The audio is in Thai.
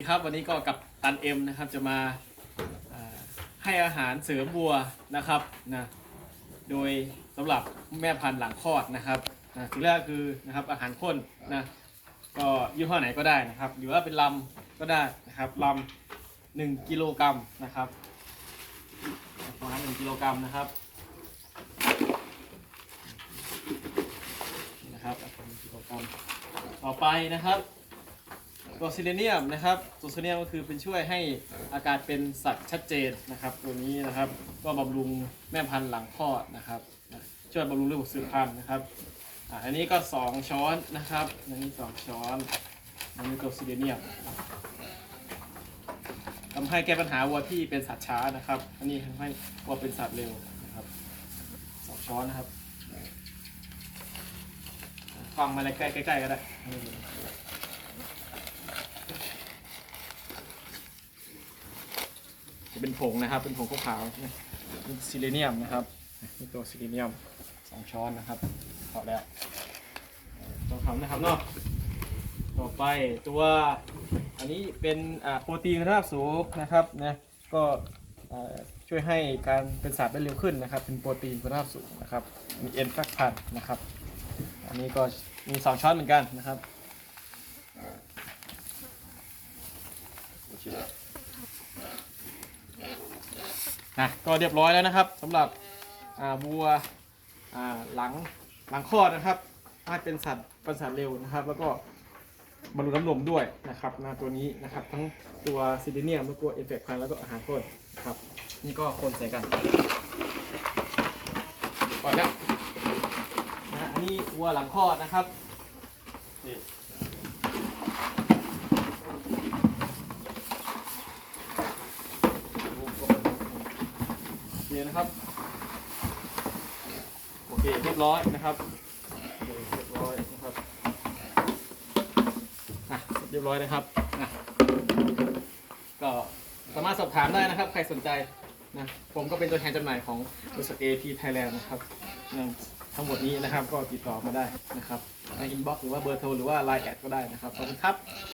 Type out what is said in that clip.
ครับวันนี้ก็กับตันเอ็มนะครับจะมาให้อาหารเสริมวัวนะครับนะโดยสำหรับแม่พันธุ์หลังคลอดนะครับนะสิ่งแรกคือนะครับอาหารข้นนะก็ยี่ห้อไหนก็ได้นะครับ หรือว่าเป็นลำก็ได้นะครับลำหนึ่งกิโลกรัมนะครับประมาณหนึ่งกิโลกรัมนะครับนี่นะครับหนึ่งกิโลกรัมต่อไปนะครับ ตัวซิเลเนียมนะครับตัวซิเลเนียมก็คือเป็นช่วยให้อาการเป็นสัตว์ชัดเจนนะครับ ตัวนี้นะครับก็บำรุงแม่พันธุ์หลังคลอดนะครับช่วยบำรุงเรื่องสืบพันธุ์นะครับอันนี้ก็ 2 ช้อนนะครับอันนี้ 2 ช้อนอันนี้ตัวซิเลเนียมทำให้แก้ปัญหาวัวที่เป็นสัตว์ช้านะครับ อันนี้ทำให้วัวเป็นสัตว์เร็วนะครับสองช้อนนะครับฟังมาใกล้ๆใกล้ๆก็ได้ จะเป็นผงนะครับ เป็นผงขาวๆนะนี่ซิเลเนียมนะครับนี่ตัวซิเลเนียมสองช้อนนะครับพอแล้วต้องทำนะครับเนาะต่อไปตัวอันนี้เป็นโปรตีนคุณภาพสูงนะครับนะก็ช่วยให้การเป็นสัตว์ได้เร็วขึ้นนะครับ เป็นโปรตีนคุณภาพสูงนะครับ มีเอ็นแฟกพันนะครับ อันนี้ก็มีสองช้อนเหมือนกันนะครับ นะก็เรียบร้อยแล้วนะครับสำหรับอ่าวัวอ่าหลังหลังคลอดนะครับให้เป็นสัตว์ป็นสัตว์เร็วนะครับ แล้วก็บรรลุน้ำนมด้วยนะครับนะตัวนี้นะครับ ทั้งตัวซิลิเนียมแล้วก็เอฟเฟกต์พันแล้วก็อาหารข้นนะครับ นี่ก็คนใส่กันก่อนแล้วนะอันนี้วัวหลังคลอดนะครับนี่ นะครับ โอเคเรียบร้อยนะครับโอเคเรียบร้อยนะครับอะเรียบร้อยนะครับอะก็สามารถสอบถามได้นะครับ ใครสนใจนะผมก็เป็นตัวแทนจำหน่ายของบริษัท AP Thailand นะครับทั้งหมดนี้นะครับก็ติดต่อมาได้นะครับในอินบ็อกซ์หรือว่าเบอร์โทรหรือว่า Line แอดก็ได้นะครับขอบคุณครับ